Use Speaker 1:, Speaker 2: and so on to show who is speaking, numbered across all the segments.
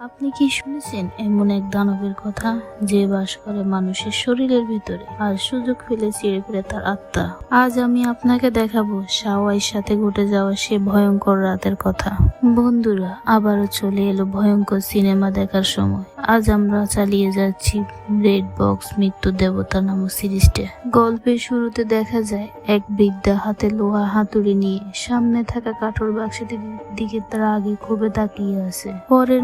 Speaker 1: আপনি কি শুনেছেন এমন এক দানবের কথা যে বাস করে মানুষের শরীরের ভিতরে আর সুযোগ পেলে চিড়ে ফিরে তার আত্মা? আজ আমি আপনাকে দেখাবো সাওয়াইর সাথে ঘটে যাওয়া সে ভয়ঙ্কর রাতের কথা। বন্ধুরা, আবারও চলে এলো ভয়ঙ্কর সিনেমা দেখার সময়। আজ আমরা চালিয়ে যাচ্ছি রেড বক্স মৃত্যু দেবতা নামক সিরিজটা। গল্পের শুরুতে দেখা যায়, এক বৃদ্ধা হাতে লোহা হাতুড়ি নিয়ে সামনে থাকা কাঠোর বাক্সটির দিকে তার আগে খুবই তাকিয়ে আছে। পরের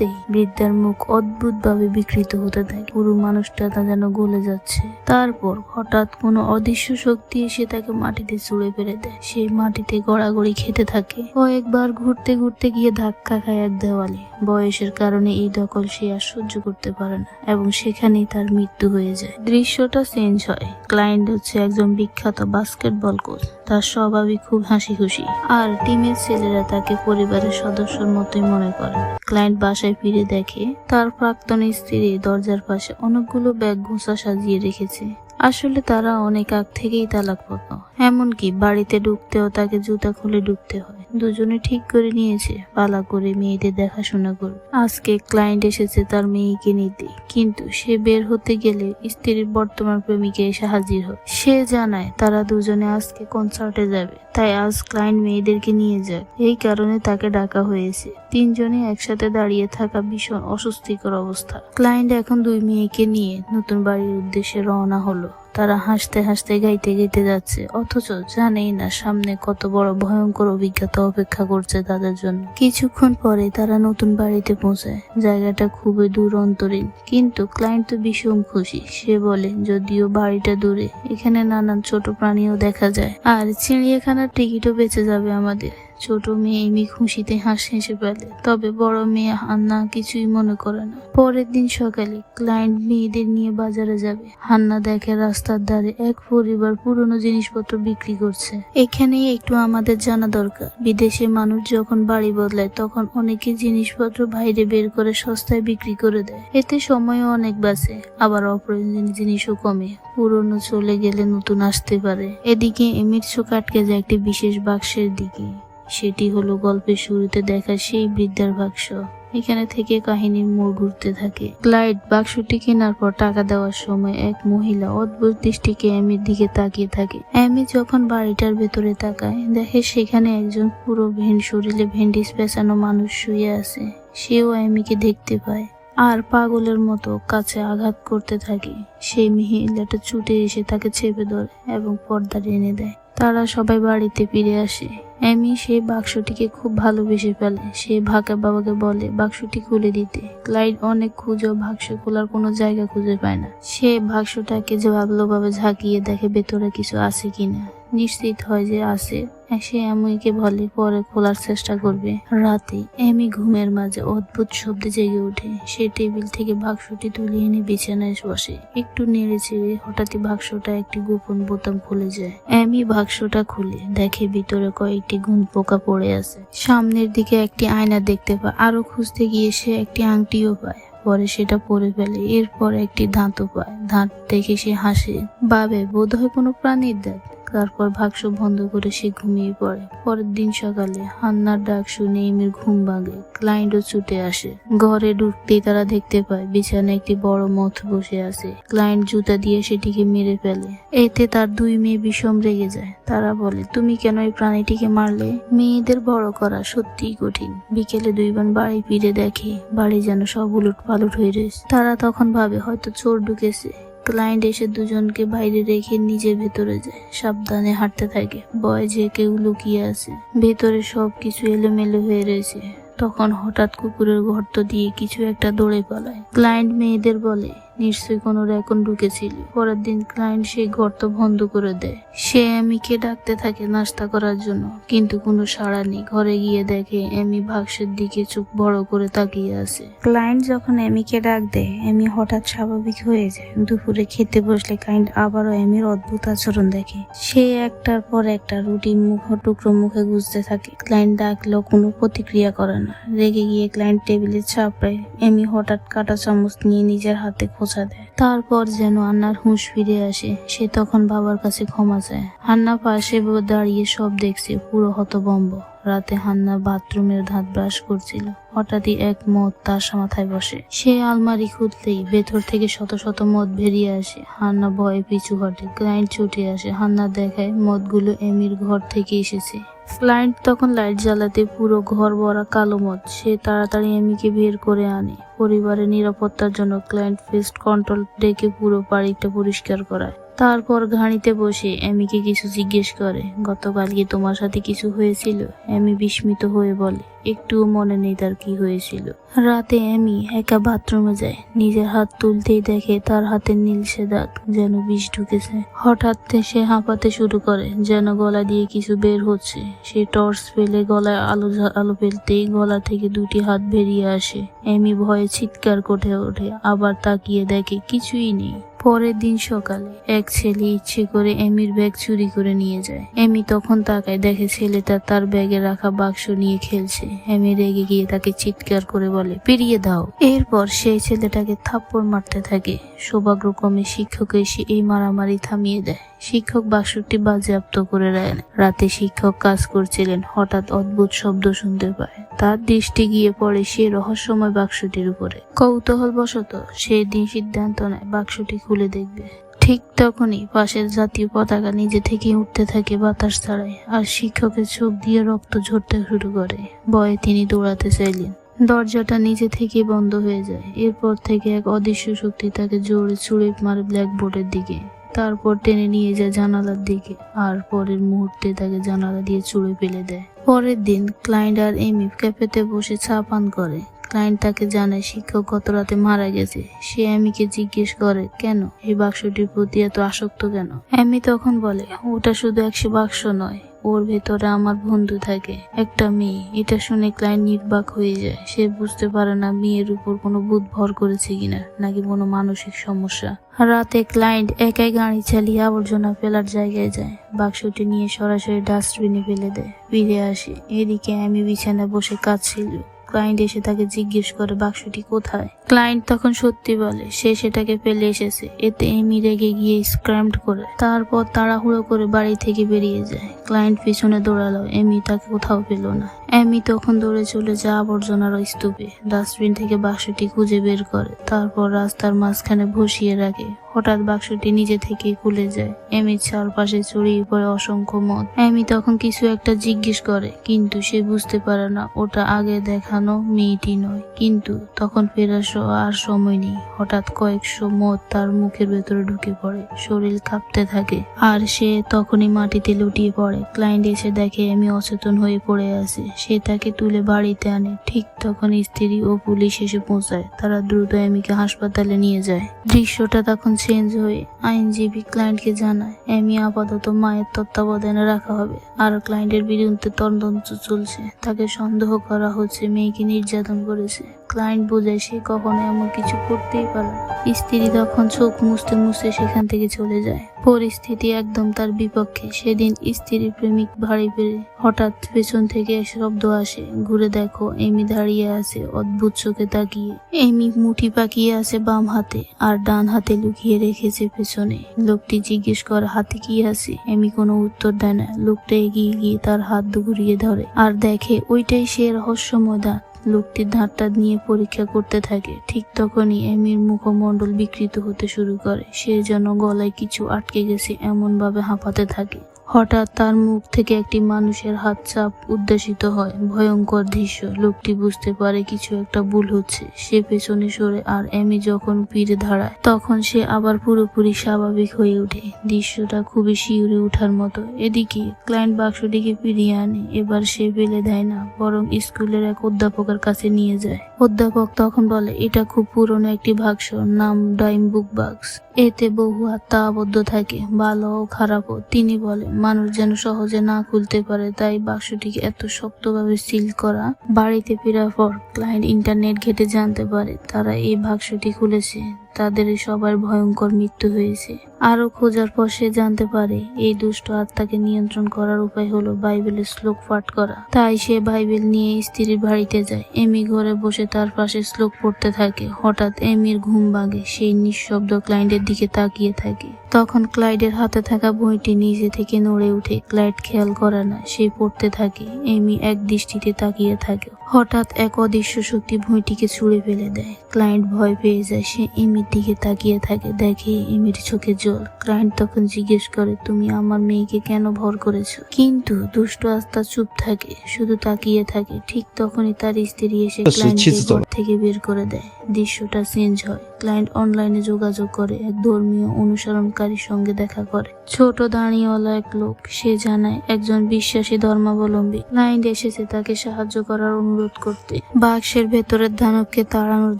Speaker 1: মুহূর্তেই বৃদ্ধার মুখ অদ্ভুত ভাবে বিকৃত হতে থাকে। পুরো মানুষটা তা যেন গলে যাচ্ছে। তারপর হঠাৎ কোনো অদৃশ্য শক্তি এসে তাকে মাটিতে চুড়ে ফেলে দেয়। সে মাটিতে গড়াগড়ি খেতে থাকে। কয়েকবার ঘুরতে ঘুরতে গিয়ে ধাক্কা খায় এক দেওয়ালে। বয়সের কারণে এই দখল সে আর সহ্য করতে পারে না, এবং সেখানেই তার মৃত্যু হয়ে যায়। দৃশ্যটা চেঞ্জ হয়। ক্লায়েন্ট হচ্ছে একজন বিখ্যাত বাস্কেটবল কোচ। তার স্বভাবই খুব হাসি খুশি আর টিমের ছেলেরা তাকে পরিবারের সদস্যর মতোই মনে করে। ক্লায়েন্ট বাসায় ফিরে দেখে, তার প্রাক্তন স্ত্রী দরজার পাশে অনেকগুলো ব্যাগ ঘোষা সাজিয়ে রেখেছে। আসলে তারা অনেক আগ থেকেই তালাকপত্র। এমনকি বাড়িতে ঢুকতেও তাকে জুতা খুলে ঢুকতে হয়। দুজনে ঠিক করে নিয়েছে। পালা করে মেয়েদের দেখাশোনা করবে। আজকে ক্লায়েন্ট এসেছে তার মেয়েকে নিতে। কিন্তু সে বের হতে গেলে স্ত্রীর বর্তমান প্রেমিকে এসে হাজির হয় সে জানায় তারা দুজনে আজকে কনসার্টে যাবে। তাই আজ ক্লায়েন্ট মেয়েদেরকে নিয়ে যায়। এই কারণে তাকে ডাকা হয়েছে। তিনজনে একসাথে দাঁড়িয়ে থাকা ভীষণ অস্বস্তিকর অবস্থা। ক্লায়েন্ট এখন দুই মেয়েকে নিয়ে নতুন বাড়ির উদ্দেশ্যে রওনা হলো। তারা হাসতে হাসতে গাইতে গাইতে যাচ্ছে। অথচ জানেই না সামনে কত বড় ভয়ঙ্কর অভিজ্ঞতা অপেক্ষা করছে তাদের জন্য। কিছুক্ষণ পরে তারা নতুন বাড়িতে পৌঁছায়। জায়গাটা খুবই দূর অন্তরীণ। কিন্তু ক্লায়েন্ট তো ভীষণ খুশি। সে বলে, যদিও বাড়িটা দূরে, এখানে নানান ছোট প্রাণীও দেখা যায়। আর চিড়িয়াখানার টিকিটও বেঁচে যাবে আমাদের। ছোট মেয়ে এমি খুশিতে হাস হেসে ফেলে তবে বড় মেয়ে হান্না কিছুই মনে করে না। পরের দিন সকালে ক্লায়েন্ট মেয়েদের নিয়ে বাজারে যাবে। হান্না দেখে রাস্তার ধারে এক পরিবার পুরনো জিনিসপত্র বিক্রি করছে। এখানেই একটু আমাদের জানা দরকার। বিদেশে মানুষ যখন বাড়ি বদলায়, তখন অনেকে জিনিসপত্র বাইরে বের করে সস্তায় বিক্রি করে দেয়। এতে সময়ও অনেক বাঁচে, আবার অপ্রয়োজনীয় জিনিসও কমে। পুরনো চলে গেলে নতুন আসতে পারে। এদিকে এমির চোখ আটকে যায় একটি বিশেষ বাক্সের দিকে। সেটি হলো গল্পের শুরুতে দেখা সেই বৃদ্ধার বাক্স। এখানে থেকে কাহিনীর মোড় ঘুরতে থাকে। ক্লাইড বাক্সটি কেনার পর টাকা দেওয়ার সময় এক মহিলা অদ্ভুত দৃষ্টিকে অ্যামির দিকে তাকিয়ে থাকে। অ্যামি যখন বাড়িটার ভেতরে তাকায়, দেখে সেখানে একজন পুরো ভেন শরীরে ভেন্ডিস পেঁচানো মানুষ শুয়ে আছে। সেও অ্যামিকে দেখতে পায় আর পাগলের মতো কাছে আঘাত করতে থাকে। সেই মহিলাটা ছুটে এসে তাকে চেপে ধরে এবং পর্দা টেনে দেয়। তারা সবাই বাড়িতে ফিরে আসে। এমি সেই বাক্সটিকে খুব ভালোবেসে ফেলে। সে ভাকা বাবাকে বলে, বাক্সটি খুলে দিতে। ক্লাইড অনেক খুঁজেও বাক্স খোলার কোনো জায়গা খুঁজে পায় না। সে বাক্সটাকে যে ভালোভাবে ঝাঁকিয়ে দেখে ভেতরে কিছু আছে কিনা। নিশ্চিত হয় যে আছে সে এমিকে বলে পরে খোলার চেষ্টা করবে। রাতে এমি ঘুমের মাঝে অদ্ভুত শব্দে জেগে ওঠে। সে টেবিল থেকে বাক্সটি তুলে এনে বিছানায় বসে। একটু নেড়ে চেড়ে হঠাৎই বাক্সটা একটি গোপন বোতাম খুলে যায়। এমি বাক্সটা খুলে দেখে ভিতরে কয়েকটি ঘুম পোকা পড়ে আছে। সামনের দিকে একটি আয়না দেখতে পায়। আরও খুঁজতে গিয়ে সে একটি আংটিও পায়। পরে সেটা পরে ফেলে। এরপর একটি দাঁতও পায়। দাঁত দেখে সে হাসে। বাবে বোধ হয় কোনো প্রাণীর দাঁত? তারপর বাক্স বন্ধ করে সে ঘুমিয়ে পড়ে। পরের দিন সকালে হান্নার ডাক শুনে এমির ঘুম ভাঙে, ক্লায়েন্টও ছুটে আসে। ঘরে ঢুকতেই তারা দেখতে পায়, বিছানায় একটি বড় মথ বসে আছে। ক্লায়েন্ট জুতা দিয়ে সেটিকে মেরে ফেলে। এতে তার দুই মেয়ে বিষম রেগে যায়। তারা বলে, তুমি কেন এই প্রাণীটিকে মারলে? মেয়েদের বড় করা সত্যিই কঠিন। বিকেলে দুই বোন বাড়ি ফিরে দেখে, বাড়ি যেন সব উলট পালট হয়ে রয়েছে। তারা তখন ভাবে, হয়তো চোর ঢুকেছে। ক্লায়েন্ট এসে দুজনকে বাইরে রেখে নিজের ভেতরে যায়। সাবধানে হাঁটতে থাকে। বয় যে কেউ লুকিয়ে আছে। ভেতরে সব কিছু এলোমেলো হয়ে রয়েছে। তখন হঠাৎ কুকুরের গর্ত দিয়ে কিছু একটা দৌড়ে পালায়। ক্লায়েন্ট মেয়েদের বলে নিশ্চয়ই কোনো রেকন ঢুকেছিল। পরের দিন ক্লায়েন্ট সেই গর্ত বন্ধ করে দেয়। সে এমিকে ডাকতে থাকে নাস্তা করার জন্য, কিন্তু কোনো সাড়া নেই। ঘরে গিয়ে দেখে এমি বাক্সের দিকে চোখ বড় করে তাকিয়ে আছে। ক্লায়েন্ট যখন এমিকে ডাক দেয়, এমি হঠাৎ স্বাভাবিক হয়ে যায়। দুপুরে খেতে বসলে ক্লায়েন্ট আবারও এমির অদ্ভুত আচরণ দেখে। সে একটার পর একটা রুটি মুখ টুকরো মুখে গুজতে থাকে। ক্লায়েন্ট ডাকলেও কোনো প্রতিক্রিয়া করে না। রেগে গিয়ে ক্লায়েন্ট টেবিলে চাপড়ায় এমি হঠাৎ কাটা চামচ নিয়ে নিজের হাতে খোঁচা পৌঁছা দেয়। তারপর যেন আন্নার হুঁশ ফিরে আসে, সে তখন বাবার কাছে ক্ষমা চায়। হান্না পাশে দাঁড়িয়ে সব দেখছে, পুরো হতবম্ব। রাতে হান্না বাথরুমের ধাত ব্রাশ করছিল। হঠাৎই এক মদ তার মাথায় বসে। সে আলমারি খুলতেই ভেতর থেকে শত শত মদ বেরিয়ে আসে। হান্না ভয়ে পিছু হটে, ক্লায়েন্ট ছুটে আসে। হান্না দেখায় মদগুলো এমির ঘর থেকে এসেছে। ক্লায়েন্ট তখন লাইট জ্বালাতে পুরো ঘর ভরা কালো মদ। সে তাড়াতাড়ি এমিকে বের করে আনে। পরিবারের নিরাপত্তার জন্য ক্লায়েন্ট ফেস্ট কন্ট্রোল ডেকে পুরো বাড়িটা পরিষ্কার করায়। তারপর ঘাড়িতে বসে এমিকে কিছু জিজ্ঞেস করে, গতকাল কি তোমার সাথে কিছু হয়েছিল? এমি বিস্মিত হয়ে বলে, একটুও মনে নেই তার কি হয়েছিল। রাতে এমি একা বাথরুমে যায়, নিজের হাত তুলতেই দেখে তার হাতে নীলসে দাগ যেন বিষ ঢুকেছে। হঠাৎ সে হাঁপাতে শুরু করে, যেন গলা দিয়ে কিছু বের হচ্ছে। সে টর্চ ফেলে গলায় আলো আলো ফেলতেই গলা থেকে দুটি হাত বেরিয়ে আসে। এমি ভয়ে চিৎকার করে ওঠে, আবার তাকিয়ে দেখে কিছুই নেই। পরের দিন সকালে এক ছেলে ইচ্ছে করে এমির ব্যাগ চুরি করে নিয়ে যায়। এমি তখন তাকায়, দেখে ছেলেটা তার ব্যাগে রাখা বাক্স নিয়ে খেলছে। এমি রেগে গিয়ে তাকে চিৎকার করে বলে পেরিয়ে দাও। এরপর সেই ছেলেটাকে থাপ্পড় মারতে থাকে। সৌভাগ্যক্রমে শিক্ষক এসে এই মারামারি থামিয়ে দেয়। শিক্ষক বাক্সটি বাজেয়াপ্ত করে দেন রাতে শিক্ষক কাজ করছিলেন, হঠাৎ অদ্ভুত শব্দ শুনতে পায়। তার দৃষ্টি গিয়ে পড়ে সে রহস্যময় বাক্সটির উপরে। কৌতূহল বশত সে দিন সিদ্ধান্ত নেয়, বাক্সটি খুলে দেখবে। ঠিক তখনই পাশের জাতীয় পতাকা নিজে থেকে উঠতে থাকে বাতাস ছাড়াই, আর শিক্ষকের চোখ দিয়ে রক্ত ঝরতে শুরু করে। ভয়ে তিনি দৌড়াতে চাইলেন। দরজাটা নিজে থেকে বন্ধ হয়ে যায়। এরপর থেকে এক অদৃশ্য শক্তি তাকে জোরে ছুঁড়ে মারে ব্ল্যাকবোর্ডের দিকে। তারপর টেনে নিয়ে যায় জানালার দিকে আর পরের মুহূর্তে তাকে জানালা দিয়ে চুড়ে ফেলে দেয়। পরের দিন ক্লায়েন্ট আর এমি ক্যাফেতে বসে চা পান করে। ক্লায়েন্ট তাকে জানায়, শিক্ষক গত রাতে মারা গেছে। সে এমিকে জিজ্ঞেস করে, কেন? এই বাক্সটির প্রতি এত আসক্ত কেন? এমি তখন বলে, ওটা শুধু একশো বাক্স নয়। ওর ভেতরে আমার বন্ধু থাকে, একটা মেয়ে। এটা শুনে ক্লায়েন্ট নির্বাক হয়ে যায়। সে বুঝতে পারে না মেয়ের উপর কোনো বুধ ভর করেছে কিনা, নাকি কোনো মানসিক সমস্যা। রাতে ক্লায়েন্ট একাই গাড়ি চালিয়ে আবর্জনা ফেলার জায়গায় যায়। বাক্সটি নিয়ে সরাসরি ডাস্টবিনে ফেলে দেয়। ফিরে আসে। এদিকে আমি বিছানায় বসে কাঁদছিল। ক্লায়েন্ট এসে তাকে জিজ্ঞেস করে, বাক্সটি কোথায়? ক্লায়েন্ট তখন সত্যি বলে, সে সেটাকে ফেলে এসেছে। এতে এমি রেগে গিয়ে স্ক্র্যাম্পড করে। তারপর তাড়াহুড়ো করে বাড়ি থেকে বেরিয়ে যায়। ক্লায়েন্ট পিছনে দৌড়ালো। এমি তাকে কোথাও পেল না। এমি তখন দৌড়ে চলে যায় আবর্জনার স্তূপে। ডাস্টবিন থেকে বাক্সটি খুঁজে বের করে। তারপর রাস্তার মাঝখানে বসিয়ে রাখে। হঠাৎ বাক্সটি নিজে থেকেই খুলে যায়। এমির চারপাশে ছড়িয়ে পড়ে অসংখ্য মদ। এমি তখন কিছু একটা জিজ্ঞেস করে, কিন্তু সে বুঝতে পারে না, ওটা আগে দেখানো মেয়েটি নয়। কিন্তু তখন ফেরার আর সময় নেই। হঠাৎ কয়েকশো মদ তার মুখের ভেতরে ঢুকে পড়ে। শরীর কাঁপতে থাকে। আর সে তখনই মাটিতে লুটিয়ে পড়ে। ক্লায়েন্ট এসে দেখে এমি অচেতন হয়ে পড়ে আছে। সে তাকে তুলে বাড়িতে আনে। ঠিক তখন স্ত্রী ও পুলিশ এসে পৌঁছায়। তারা দ্রুত এমিকে হাসপাতালে নিয়ে যায়। দৃশ্যটা তখন চেঞ্জ হয়ে আইনজীবী ক্লায়েন্টকে জানায় এমি আপাতত মায়ের তত্ত্বাবধানে রাখা হবে। আর ক্লায়েন্টের বিরুদ্ধে তদন্ত চলছে। তাকে সন্দেহ করা হচ্ছে মেয়েকে নির্যাতন করেছে। ক্লায়েন্ট বোঝায় সে কখনো এমন কিছু করতেই পারে না। স্ত্রী তখন চোখ মুছতে মুছতে সেখান থেকে চলে যায়। পরিস্থিতি একদম তার বিপক্ষে। সেদিন স্ত্রীর প্রেমিক বাড়ি পেরে হঠাৎ পেছন থেকে শব্দ আসে। ঘুরে দেখো, এমি দাঁড়িয়ে আছে, অদ্ভুত চোখে তাকিয়ে। এমি মুঠি পাকিয়ে আছে বাম হাতে আর ডান হাতে লুকিয়ে রেখেছে পেছনে। লোকটি জিজ্ঞেস করে, হাতে কি আছে? এমি কোনো উত্তর দেয় না। লোকটা এগিয়ে গিয়ে তার হাত ঘুরিয়ে ধরে আর দেখে, ওইটাই সে রহস্যময় দাঁত লোকটি দাঁতটা নিয়ে পরীক্ষা করতে থাকে। ঠিক তখনই এমির মুখমণ্ডল বিকৃত হতে শুরু করে। সে যেন গলায় কিছু আটকে গেছে এমন ভাবে হাঁপাতে থাকে। হঠাৎ তার মুখ থেকে একটি মানুষের হাত চাপ উদ্দেশিত হয়। ভয়ঙ্কর দৃশ্য। লোকটি বুঝতে পারে কিছু একটা ভুল হচ্ছে। সে পেছনে সরে আর এমি যখন ফিরে ধারায়, তখন সে আবার পুরোপুরি স্বাভাবিক হয়ে ওঠে। দৃশ্যটা খুবই শিউরে ওঠার মতো। এদিকে ক্লায়েন্ট বাক্সটিকে ফিরিয়ে আনে। এবার সে ফেলে দেয় না, বরং স্কুলের এক অধ্যাপকের কাছে নিয়ে যায়। অধ্যাপক তখন বলে, এটা খুব পুরনো একটি বাক্স, নাম ডাইম বুক বাক্স। এতে বহু আত্মা আবদ্ধ থাকে, ভালো ও খারাপও। তিনি বলে মানুষ যেন সহজে না খুলতে পারে, তাই বাক্সটিকে এত শক্তভাবে সিল করা। বাড়িতে ফেরার পর ক্লায়েন্ট ইন্টারনেট ঘেটে জানতে পারে তারা এই বাক্সটি খুলেছে। তাদের সবার ভয়ঙ্কর মৃত্যু হয়েছে। আরও খোঁজার পর সে জানতে পারে এই দুষ্ট আত্মাকে নিয়ন্ত্রণ করার উপায় হলো বাইবেলের শ্লোক পাঠ করা। তাই সে বাইবেল নিয়ে স্ত্রীর বাড়িতে যায়। এমি ঘরে বসে তার পাশে শ্লোক পড়তে থাকে। হঠাৎ এমির ঘুম ভাঙে। সেই নিঃশব্দ ক্লায়েন্টের দিকে তাকিয়ে থাকে। তখন ক্লাইডের হাতে থাকা বইটি নিজে থেকে নড়ে উঠে। ক্লাইড খেয়াল করে না, সে পড়তে থাকে। এমি এক দৃষ্টিতে তাকিয়ে থাকে। হঠাৎ এক অদৃশ্য শক্তি বইটিকে ছুঁড়ে ফেলে দেয়। ক্লায়েন্ট ভয় পেয়ে যায়। সে এমির দিকে তাকিয়ে থাকে। দেখে এমির চোখে জল ক্লায়েন্ট তখন জিজ্ঞেস করে তুমি আমার মেয়েকে কেন ভর করেছ? কিন্তু দুষ্ট আস্থা চুপ থাকে শুধু তাকিয়ে থাকে। ঠিক তখনই তার স্ত্রী এসে ক্লায়েন্টকে ঘর থেকে বের করে দেয়। দৃশ্যটা চেঞ্জ হয়। ক্লায়েন্ট অনলাইনে যোগাযোগ করে, এক ধর্মীয় অনুসরণকারীর সঙ্গে দেখা করে। ছোট দাঁড়িয়েওয়ালা এক লোক, সে জানায়, একজন বিশ্বাসী ধর্মাবলম্বী। ক্লায়েন্ট এসেছে তাকে সাহায্য করার অনুরোধ করতে। বাক্সের ভেতরের দানবকে তাড়ানোর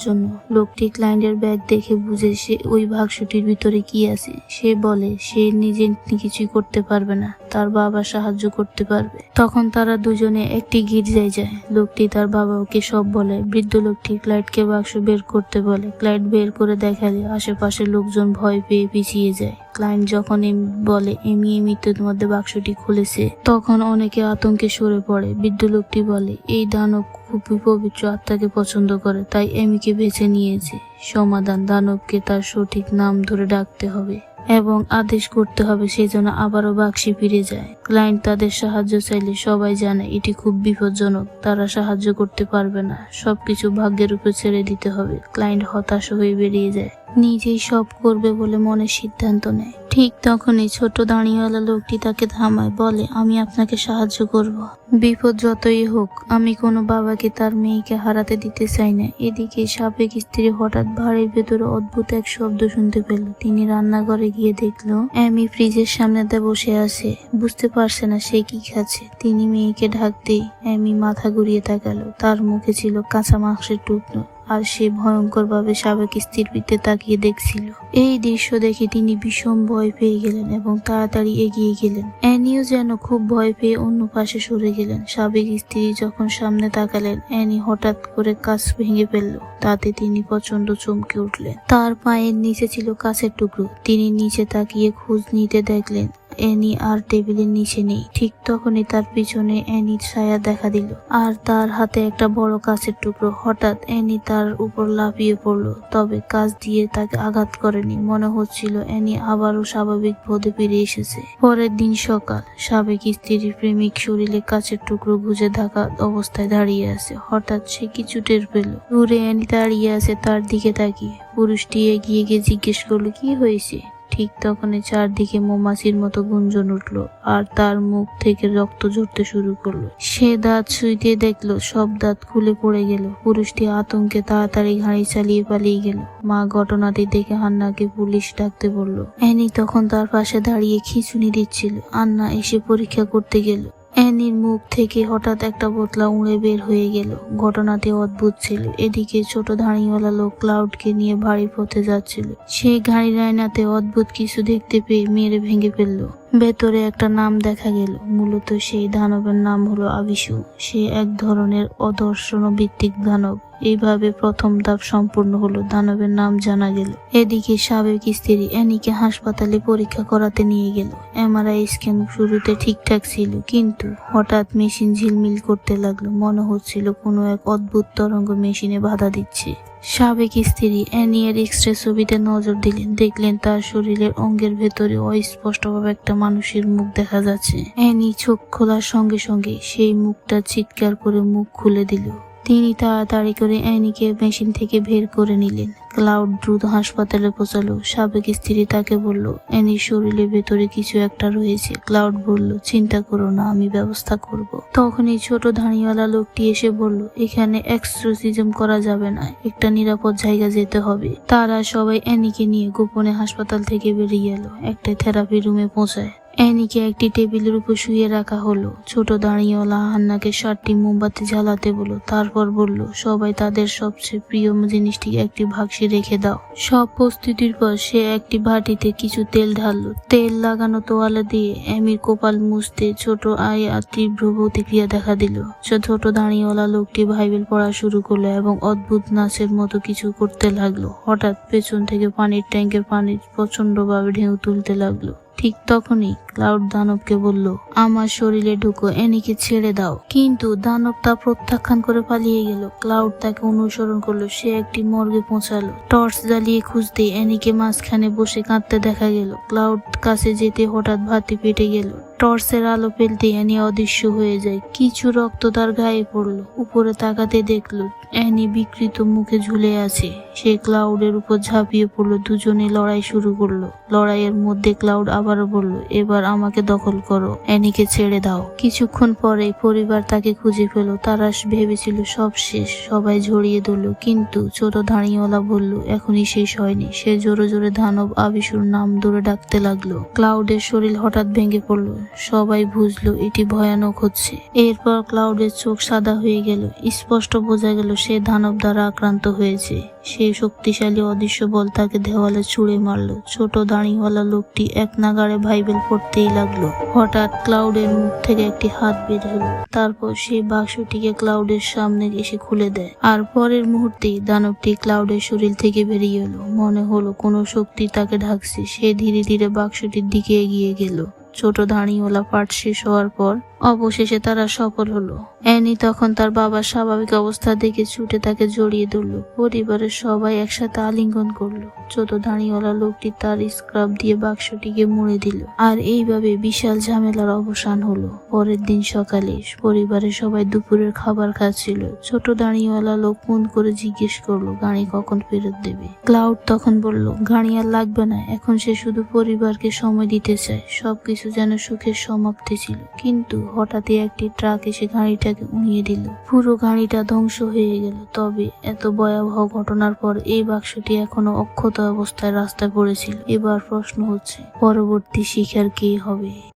Speaker 1: জন্য। লোকটি ক্লায়েন্টের ব্যাগ দেখে বুঝে সে ওই বাক্সটির ভিতরে কি আছে। সে বলে, সে নিজে কিছুই করতে পারবে না। তার বাবা সাহায্য করতে পারবে। তখন তারা দুজনে একটি গির্জায় যায়। লোকটি তার বাবাকে সব বলে। বৃদ্ধ লোকটি ক্লাইডকে বাক্স বের করতে বলে। ক্লাইড বের করে দেখালে আশেপাশে লোকজন ভয় পেয়ে পিছিয়ে যায়। ক্লায়েন্ট যখন এম বলে এমি এমিতের মধ্যে বাক্সটি খুলেছে। তখন অনেকে আতঙ্কে সরে পড়ে। বৃদ্ধ লোকটি বলে, এই দানব খুবই পবিত্র আত্মাকে পছন্দ করে, তাই এমিকে বেছে নিয়েছে। সমাধান, দানবকে তার সঠিক নাম ধরে ডাকতে হবে। এবং আদেশ করতে হবে সেই জন্য আবারও বাক্সে ফিরে যায়। ক্লায়েন্ট তাদের সাহায্য চাইলে সবাই জানে এটি খুব বিপজ্জনক, তারা সাহায্য করতে পারবে না। সবকিছু ভাগ্যের উপর ছেড়ে দিতে হবে। ক্লায়েন্ট হতাশ হয়ে বেরিয়ে যায়। নিজেই সব করবে বলে মনের সিদ্ধান্ত নেয়। ঠিক তখনই ছোট দাঁড়িয়েওয়ালা লোকটি তাকে থামায়, বলে, আমি আপনাকে সাহায্য করব। বিপদ যতই হোক, আমি কোনো বাবাকে তার মেয়েকে হারাতে দিতে চাই না। এদিকে সাবেক স্ত্রী হঠাৎ বাড়ির ভেতরে অদ্ভুত এক শব্দ শুনতে পেল। তিনি রান্নাঘরে গিয়ে দেখল, অ্যামি ফ্রিজের সামনেতে বসে আছে। বুঝতে পারছে না সে কি খাচ্ছে। তিনি মেয়েকে ঢাকতেই অ্যামি মাথা ঘুরিয়ে তাকালো। তার মুখে ছিল কাঁচা মাংসের টুকরো। আর সে ভয়ঙ্কর ভাবে সাবেক স্ত্রীর পিঠে তাকিয়ে দেখছিল। এই দৃশ্য দেখে তিনি ভীষণ ভয় পেয়ে গেলেন এবং তাড়াতাড়ি এগিয়ে গেলেন। অ্যানিও যেন খুব ভয় পেয়ে অন্য পাশে সরে গেলেন। সাবেক স্ত্রী যখন সামনে তাকালেন, অ্যানি হঠাৎ করে কাছ ভেঙে ফেলল, তাতে তিনি প্রচণ্ড চমকে উঠলেন। তার পায়ের নিচে ছিল কাছের টুকরো। তিনি নিচে তাকিয়ে খোঁজ নিতে দেখলেন অ্যানি আর টেবিলের নিচে নেই। ঠিক তখনই তার পিছনে অ্যানির ছায়া দেখা দিল। আর তার হাতে একটা বড় কাছের টুকরো। হঠাৎ অ্যানি তার উপর লাফিয়ে পড়ল। তবে কাজ দিয়ে তাকে আঘাত করেনি। মনে হচ্ছিল অ্যানি আবারও স্বাভাবিক পদে ফিরে এসেছে। পরের দিন সকাল, সাবেক স্ত্রীর প্রেমিক শরীরে কাছের টুকরো গুজে থাকা অবস্থায় দাঁড়িয়ে আছে। হঠাৎ সে কিছু টের পেল। দূরে অ্যানি দাঁড়িয়ে আছে তার দিকে তাকিয়ে। পুরুষটি এগিয়ে গিয়ে জিজ্ঞেস করল, কি হয়েছে? ঠিক তখনই চারদিকে মৌমাছির মতো গুঞ্জন উঠল আর তার মুখ থেকে রক্ত ঝরতে শুরু করল। সে দাঁত শুইতে দেখল, সব দাঁত খুলে পড়ে গেল। পুরুষটি আতঙ্কে তাড়াতাড়ি ঘাড়ি চালিয়ে পালিয়ে গেল। মা ঘটনাটি দেখে হান্নাকে পুলিশ ডাকতে বলল অ্যানি তখন তার পাশে দাঁড়িয়ে খিচুনি দিচ্ছিল। আন্না এসে পরীক্ষা করতে গেল। অ্যানির মুখ থেকে হঠাৎ একটা বোতলা উড়ে বের হয়ে গেল। ঘটনাটি অদ্ভুত ছিল। এদিকে ছোট ধাড়িওয়ালা লোক ক্লাউডকে নিয়ে ভারী পথে যাচ্ছিল। সে গাড়ির রায়নাতে অদ্ভুত কিছু দেখতে পেয়ে মেরে ভেঙে ফেলল। ভেতরে একটা নাম দেখা গেল। মূলত সেই দানবের নাম হলো আবিশু সে এক ধরনের অদর্শন ভিত্তিক দানব এইভাবে প্রথম ধাপ সম্পূর্ণ হলো দানবের নাম জানা গেল। এদিকে সাবেক স্ত্রী অ্যানিকে হাসপাতালে পরীক্ষা করাতে নিয়ে গেল। এমআরআই স্ক্যান শুরুতে ঠিকঠাক ছিল, কিন্তু হঠাৎ মেশিন ঝিলমিল করতে লাগল। মনে হচ্ছিল কোনো এক অদ্ভুত তরঙ্গ মেশিনে বাধা দিচ্ছে। সাবেক স্ত্রী অ্যানিয়ার এক্সরে ছবিতে নজর দিলেন দেখলেন তার শরীরের অঙ্গের ভেতরে অস্পষ্টভাবে একটা মানুষের মুখ দেখা যাচ্ছে। অ্যানি চোখ খোলার সঙ্গে সঙ্গে সেই মুখটা চিৎকার করে মুখ খুলে দিল। তিনি তাড়াতাড়ি করে অ্যানিকে মেশিন থেকে বের করে নিলেন। ক্লাউড দ্রুত হাসপাতালে পৌঁছালো। সাবেক স্ত্রী তাকে বলল, অ্যানির শরীরে ভেতরে কিছু একটা রয়েছে। ক্লাউড বলল, চিন্তা করো না, আমি ব্যবস্থা করব। তখনই ছোট ধানিওয়ালা লোকটি এসে বলল, এখানে এক্সট্রোসিজম করা যাবে না, একটা নিরাপদ জায়গা যেতে হবে। তারা সবাই অ্যানিকে নিয়ে গোপনে হাসপাতাল থেকে বেরিয়ে এলো। একটা থেরাপি রুমে পৌঁছায়। অ্যানিকে একটি টেবিলের উপর শুয়ে রাখা হলো। ছোট দাঁড়িয়েওয়ালা হান্নাকে সাতটি মোমবাতি জ্বালাতে বলল, তারপর বলল, সবাই তাদের সবচেয়ে প্রিয় জিনিসটি একটি বাক্সে রেখে দাও। সব প্রস্তুতির পর সে একটি ভাটিতে কিছু তেল ঢাললো। তেল লাগানো তোয়ালে দিয়ে অ্যামির কপাল মুছতে ছোট আয় আর তীব্র প্রতিক্রিয়া দেখা দিল। সে ছোট দাঁড়িয়েওয়ালা লোকটি বাইবেল পড়া শুরু করল এবং অদ্ভুত নাচের মতো কিছু করতে লাগল। হঠাৎ পেছন থেকে পানির ট্যাঙ্কের পানি প্রচন্ডভাবে ঢেউ তুলতে লাগল। ঠিক তখনই ক্লাউড দানবকে বলল, আমার শরীরে ঢুকো, এনিকে ছেড়ে দাও। কিন্তু দানব তা প্রত্যাখ্যান করে পালিয়ে গেল। ক্লাউড তাকে অনুসরণ করল, সে একটি মর্গে পৌঁছালো। টর্চ জ্বালিয়ে খুঁজতে এনিকে মাঝখানে বসে কাঁদতে দেখা গেল। ক্লাউড কাছে যেতে হঠাৎ ভাতি পেটে গেল। টর্চের আলো ফেলতে অ্যানি অদৃশ্য হয়ে যায়। কিছু রক্ত তার গায়ে পড়ল, উপরে তাকাতে দেখল, অ্যানি বিকৃত মুখে ঝুলে আছে। সে ক্লাউডের উপর ঝাঁপিয়ে পড়ল, দুজনে লড়াই শুরু করল। লড়াইয়ের মধ্যে ক্লাউড আবারও বলল, এবার আমাকে দখল করো, অ্যানিকে ছেড়ে দাও। কিছুক্ষণ পরে পরিবার তাকে খুঁজে পেল। তারা ভেবেছিল, সব শেষ, সবাই ঝরিয়ে ধরলো কিন্তু ছোট দাঁড়িয়েওয়ালা বলল, এখনই শেষ হয়নি। সে জোরে জোরে ধানব আবিসুর নাম ধরে ডাকতে লাগল। ক্লাউডের শরীর হঠাৎ ভেঙে পড়ল। সবাই বুঝলো এটি ভয়ানক হচ্ছে। এরপর ক্লাউডের চোখ সাদা হয়ে গেল। স্পষ্ট বোঝা গেল সে দানব দ্বারা আক্রান্ত হয়েছে। সে শক্তিশালী অদৃশ্য বল তাকে দেওয়ালে ছুঁড়ে মারলো। ছোট দাঁড়িওয়ালা লোকটি এক নাগাড়ে ভাইবেল পড়তেই লাগল। হঠাৎ ক্লাউডের মুখ থেকে একটি হাত বের হলো। তারপর সে বাক্সটিকে ক্লাউডের সামনে এসে খুলে দেয়। আর পরের মুহূর্তেই দানবটি ক্লাউডের শরীর থেকে বেরিয়ে এলো। মনে হলো কোনো শক্তি তাকে ঢাকছে। সে ধীরে ধীরে বাক্সটির দিকে এগিয়ে গেল। ছোট দাঁড়িওয়ালা পাঠ শেষ হওয়ার পর অবশেষে তারা সফল হলো। অ্যানি তখন তার বাবার স্বাভাবিক অবস্থা দেখে ছুটে তাকে জড়িয়ে ধরলো। পরিবারের সবাই একসাথে আলিঙ্গন করল। ছোট দাঁড়িওয়ালা লোকটি তার স্ক্রাব দিয়ে বাক্সটিকে মুড়ে দিল আর এইভাবে বিশাল ঝামেলার অবসান হলো। পরের দিন সকালে পরিবারের সবাই দুপুরের খাবার খাচ্ছিল। ছোট দাঁড়িওয়ালা লোক ফোন করে জিজ্ঞেস করল, গাড়ি কখন ফেরত দেবে? ক্লাউড তখন বলল, গাড়ি আর লাগবে না, এখন সে শুধু পরিবারকে সময় দিতে চায়, সবকিছু যেন সুখের সমাপ্তি ছিল। কিন্তু হঠাৎই একটি ট্রাক এসে গাড়িটাকে উড়িয়ে দিল। পুরো গাড়িটা ধ্বংস হয়ে গেল। তবে এত ভয়াবহ ঘটনার পর এই বাক্সটি এখনও অক্ষত অবস্থায় রাস্তায় পড়েছিল। এবার প্রশ্ন হচ্ছে, পরবর্তী শিকার কে হবে?